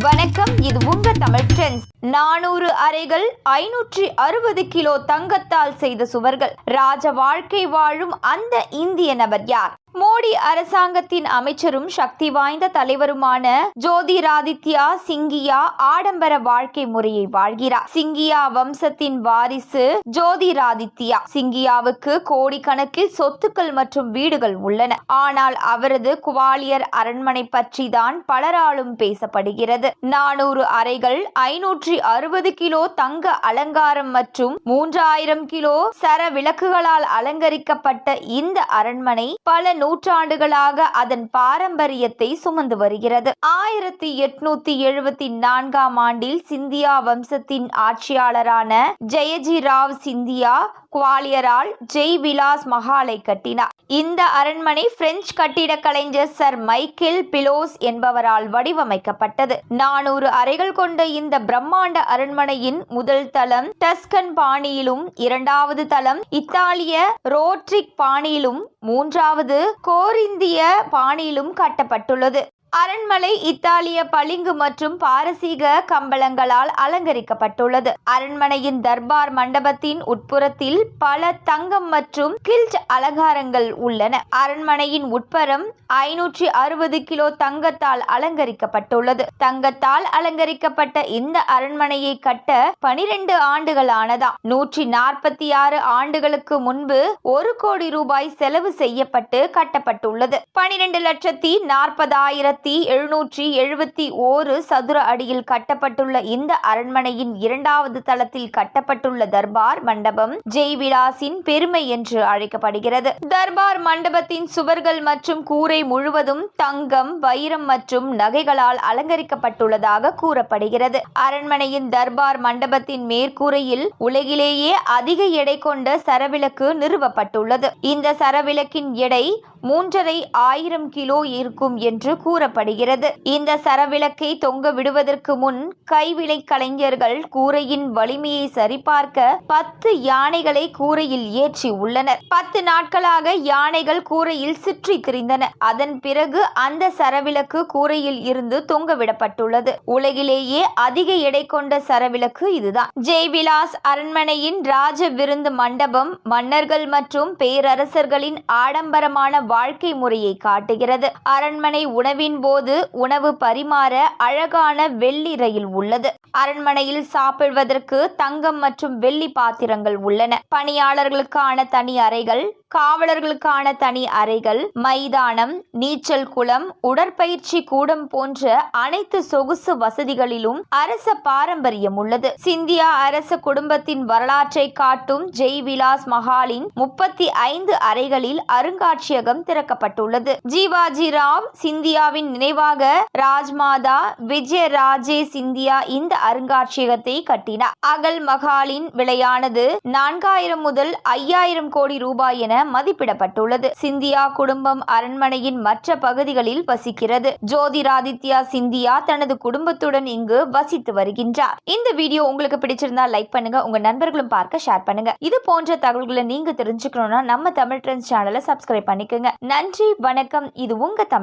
வணக்கம் இது உங்க தமிழ் ட்ரெண்ட்ஸ் நானூறு அறைகள் ஐநூற்றி அறுபது கிலோ தங்கத்தால் செய்த சுவர்கள். ராஜ வாழ்க்கை வாழும் அந்த இந்திய நபர் யார்? மோடி அரசாங்கத்தின் அமைச்சரும் சக்தி வாய்ந்த தலைவருமான ஜோதிராதித்யா சிங்கியா ஆடம்பர வாழ்க்கை முறையை வாழ்கிறார். சிங்கியா வம்சத்தின் வாரிசு ஜோதிராதித்யா. சிங்கியாவுக்கு கோடிக்கணக்கில் சொத்துக்கள் மற்றும் வீடுகள் உள்ளன. ஆனால் அவரது குவாலியர் அரண்மனை பற்றி தான் பலராலும் பேசப்படுகிறது. நானூறு அறைகள் ஐநூற்றி அறுபது கிலோ தங்க அலங்காரம் மற்றும் மூன்றாயிரம் கிலோ சர விளக்குகளால் அலங்கரிக்கப்பட்ட இந்த அரண்மனை பல நூற்றாண்டுகளாக அதன் பாரம்பரியத்தை சுமந்து வருகிறது. ஆயிரத்தி எட்நூத்தி எழுபத்தி நான்காம் ஆண்டில் சிந்தியா வம்சத்தின் ஆட்சியாளரான ஜெயஜி ராவ் சிந்தியா குவாலியரால் ஜெய் விலாஸ் மஹாலை கட்டினார். இந்த அரண்மனை பிரெஞ்சு கட்டிடக் கலைஞர் சர் மைக்கேல் பிலோஸ் என்பவரால் வடிவமைக்கப்பட்டது. நானூறு அறைகள் கொண்ட இந்த பிரம்மாண்ட அரண்மனையின் முதல் தளம் டஸ்கன் பாணியிலும் இரண்டாவது தளம் இத்தாலிய ரோட்ரிக் பாணியிலும் மூன்றாவது கோரிந்திய பாணியிலும் காட்டப்பட்டுள்ளது. அரண்மனை இத்தாலிய பளிங்கு மற்றும் பாரசீக கம்பளங்களால் அலங்கரிக்கப்பட்டுள்ளது. அரண்மனையின் தர்பார் மண்டபத்தின் உட்புறத்தில் பல தங்கம் மற்றும் கில்ட் அலங்காரங்கள் உள்ளன. அரண்மனையின் உட்புறம் ஐநூற்றி அறுபது கிலோ தங்கத்தால் அலங்கரிக்கப்பட்டுள்ளது. தங்கத்தால் அலங்கரிக்கப்பட்ட இந்த அரண்மனையை கட்ட பனிரெண்டு ஆண்டுகள் ஆனதாம் நூற்றி நாற்பத்தி ஆறு ஆண்டுகளுக்கு முன்பு ஒரு கோடி ரூபாய் செலவு செய்யப்பட்டு கட்டப்பட்டுள்ளது. பனிரெண்டு லட்சத்தி நாற்பதாயிரத்தி எழுநூற்றி எழுபத்தி ஓரு சதுர அடியில் கட்டப்பட்டுள்ள இந்த அரண்மனையின் இரண்டாவது தளத்தில் கட்டப்பட்டுள்ள தர்பார் மண்டபம் ஜெய்விலாசின் பெருமை என்று அழைக்கப்படுகிறது. தர்பார் மண்டபத்தின் சுவர்கள் மற்றும் கூரை முழுவதும் தங்கம் வைரம் மற்றும் நகைகளால் அலங்கரிக்கப்பட்டுள்ளதாக கூறப்படுகிறது. அரண்மனையின் தர்பார் மண்டபத்தின் மேற்கூரையில் உலகிலேயே அதிக எடை கொண்ட சரவிளக்கு நிறுவப்பட்டுள்ளது. இந்த சரவிளக்கின் எடை மூன்றரை ஆயிரம் கிலோ இருக்கும் என்று கூறப்படுகிறது. இந்த சரவிளக்கை தொங்க விடுவதற்கு முன் கைவினை கலைஞர்கள் கூரையின் வலிமையை சரிபார்க்க பத்து யானைகளை கூரையில் ஏற்றி உள்ளனர். பத்து நாட்களாக யானைகள் கூரையில் சுற்றி திரிந்தன. அதன் பிறகு அந்த சரவிளக்கு கூரையில் இருந்து தொங்கவிடப்பட்டுள்ளது உலகிலேயே அதிக எடை கொண்ட சரவிளக்கு இதுதான். ஜெய்விலாஸ் அரண்மனையின் ராஜ விருந்து மண்டபம் மன்னர்கள் மற்றும் பேரரசர்களின் ஆடம்பரமான வாழ்க்கை முறையை காட்டுகிறது. அரண்மனை உணவின் போது உணவு பரிமாற அழகான வெள்ளி ரயில் உள்ளது. அரண்மனையில் சாப்பிடுவதற்கு தங்கம் மற்றும் வெள்ளி பாத்திரங்கள் உள்ளன. பணியாளர்களுக்கான தனி அறைகள் காவலர்களுக்கான தனி அறைகள் மைதானம் நீச்சல் குளம் உடற்பயிற்சி கூடம் போன்ற அனைத்து சொகுசு வசதிகளிலும் அரச பாரம்பரியம் உள்ளது. சிந்தியா அரச குடும்பத்தின் வரலாற்றை காட்டும் ஜெய் விலாஸ் மஹாலின் முப்பத்தி ஐந்து அறைகளில் அருங்காட்சியகம் திறக்கப்பட்டுள்ளது. ஜீவாஜி ராவ் சிந்தியாவின் நினைவாக ராஜ்மாதா விஜய ராஜே சிந்தியா இந்த அருங்காட்சியகத்தை கட்டினார். அகல் மஹாலின் விலையானது நான்காயிரம் முதல் ஐயாயிரம் கோடி ரூபாய் என மதிப்பிடப்பட்டுள்ளது. சிந்தியா குடும்பம் அரண்மனையின் மற்ற பகுதிகளில் வசிக்கிறது. ஜோதிராதித்யா சிந்தியா தனது குடும்பத்துடன் இங்கு வசித்து வருகின்றார். இந்த வீடியோ உங்களுக்கு பிடிச்சிருந்தா லைக் பண்ணுங்க உங்க நண்பர்களும் பார்க்க ஷேர் பண்ணுங்க. இது போன்ற தகவல்களை நீங்க தெரிஞ்சுக்கணும்னா நம்ம தமிழ் ட்ரெண்ட்ஸ் சேனலை சப்ஸ்கிரைப் பண்ணிக்கோங்க. நன்றி வணக்கம். இது உங்க தமிழ்